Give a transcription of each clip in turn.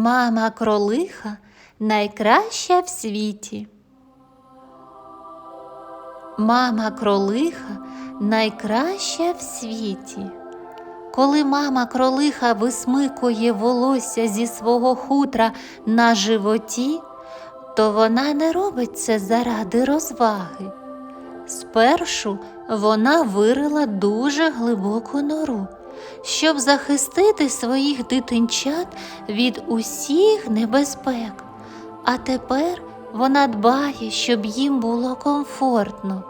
Мама кролиха найкраща в світі. Мама кролиха найкраща в світі. Коли мама кролиха висмикує волосся зі свого хутра на животі, то вона не робить це заради розваги. Спершу вона вирила дуже глибоку нору, щоб захистити своїх дитинчат від усіх небезпек. А тепер вона дбає, щоб їм було комфортно.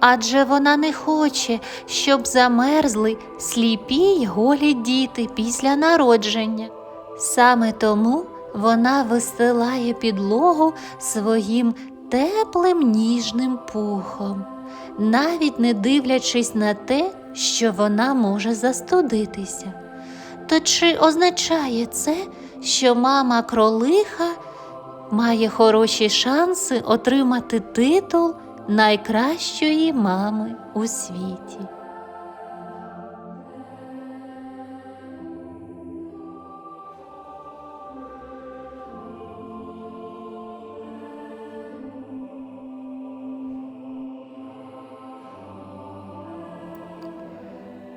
Адже вона не хоче, щоб замерзли сліпі й голі діти після народження. Саме тому вона вистилає підлогу своїм теплим ніжним пухом, навіть не дивлячись на те, що вона може застудитися. То чи означає це, що мама кролиха має хороші шанси отримати титул найкращої мами у світі?